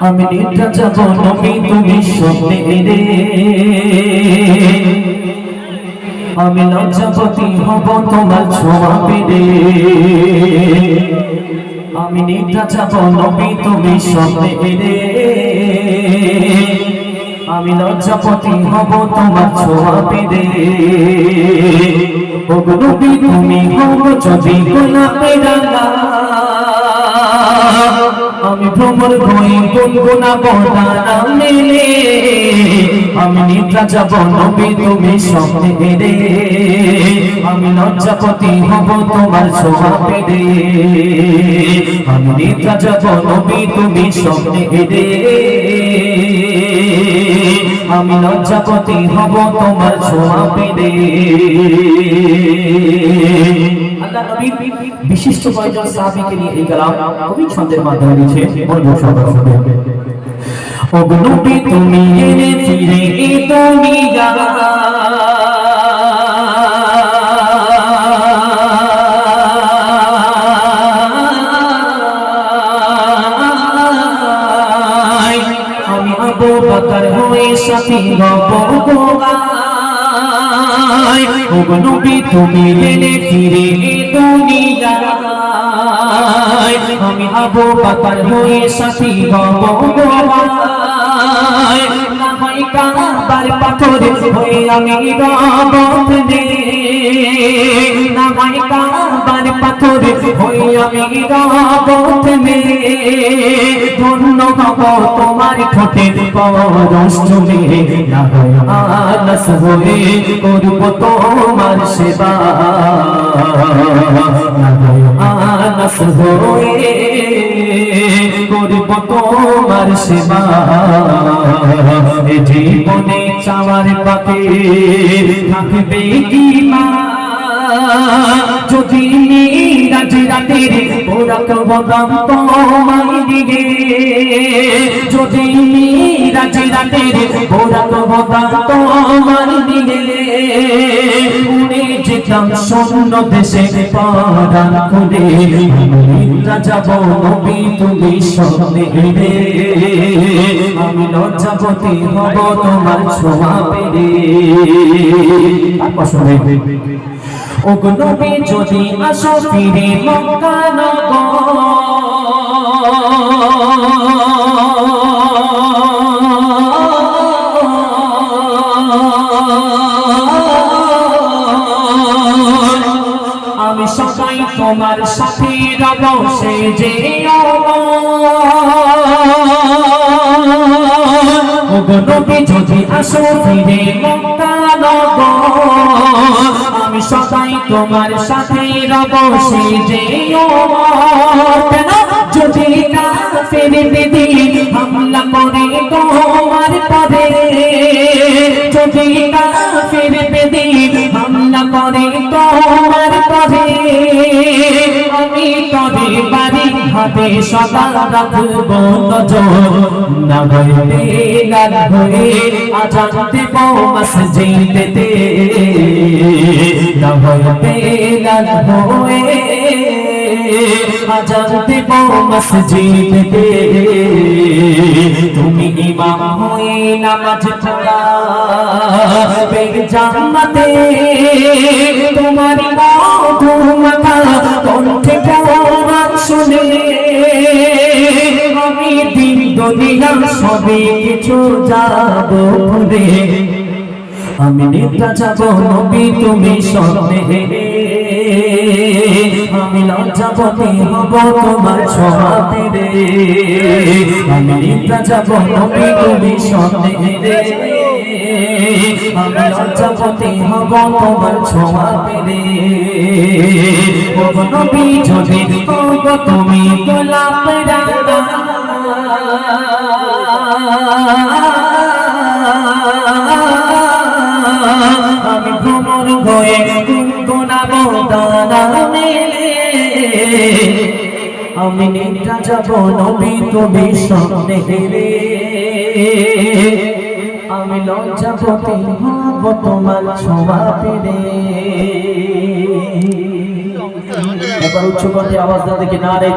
আমি নিদ্রা যাব নবী, তুমি স্বপ্নে এলে। আমি লজ্জাপতি হব তোমার ছোঁয়া পেলে। আমি নিদ্রা যাব নবী, তুমি স্বপ্নে এলে। আমি লজ্জাপতি হব তোমার ছোঁয়া পেলে। ও নবী, তুমি হব যদি গোলাপে রাঙা ভ্রমর ভয় গুনগুনা না আমি নিদ্রা যাব নবী, তুমি স্বপ্নে রে আমি লজ্জাপতি হব তোমার স্বভাবে রে আমি নিদ্রা যাব নবী, তুমি স্বপ্নে এলে আমি লজ্জাপতি হব তোমার ছোঁয়া পেলে বিশিষ্ট কয়েকজন সাহাবীকে নিয়ে এই কালাম কবি ছন্দের মাধ্যমে লিখে মনোযোগ সহকারে শুনবে ও তুমি এলে ফিরে এ দুনিয়া আমি আবু বকর সাথী গপ গোগাই ও নবী, তুমি এলে ফিরে দুনিয়ায়। আমি আবু বকর হয়ে সাথী গপ গোগাই নামাই কাবার পাথর হয়ে আমি রবত নে নামাই কাবার পাথর হয়ে আমি রবত নে ধন্য হব তোমার ঠোঁটে পরশ চুমে আনস হয়ে করব তোমার সেবা। আনস হয়ে করব তোমার সেবা। জীবনে চাওয়ার পাতে থাকবে কি মা? যদি ওরা কবদাম তোমায় যদি রাজ রাতের ওরা কবদাম তোমায় উড়ে যেতাম শূন্য দেশে পারান খুলে যাব নবী তুমি সঙ্গে রে আমি লজ্জাপতি হব তোমার ছোঁয়া পেরে আসলে ও নবী যদি আসো ফিরে মক্কা আমি সবাই তোমার সাথে রব, সে যে নবী যদি আসো ফিরে মক্কা সবাই তোমার সাথে রব সে যে কেন? যদি কাফের হামলা করে তোমার পরে, যদি কাফের হামলা করে তোমার পরে, আমি তবে বাড়ি হাতে রাখব নজর। না আজান দেব না ভয়তে লাল হয়ে আজান দেব মসজিদেতে তুমি ইমাম হয়ে নামাজ পড়া। জান্নাতে তোমার মধু মাথা কণ্ঠে পড়ান শুনে আমি দিন দুনিয়া সবে কিছু যাব ভুলে আমি নিদ্রা যাব নবী, তুমি স্বপ্নে। আমি লজ্জাপতি হব তোমার ছোঁয়াতে রে? আমি নিদ্রা যাব নবী, তুমি স্বপ্নে রে। আমি লজ্জাপতি হব তোমার ছোঁয়াতে রে? ও নবী, যদি তুমি গোলাপ আমি আমি নিদ্রা যাব নবী তুমি সামনে হেরে। আমি লজ্জাপতি হব তোমার ছোঁয়া পেরে এবার উচ্চ আওয়াজ না দেখে না রে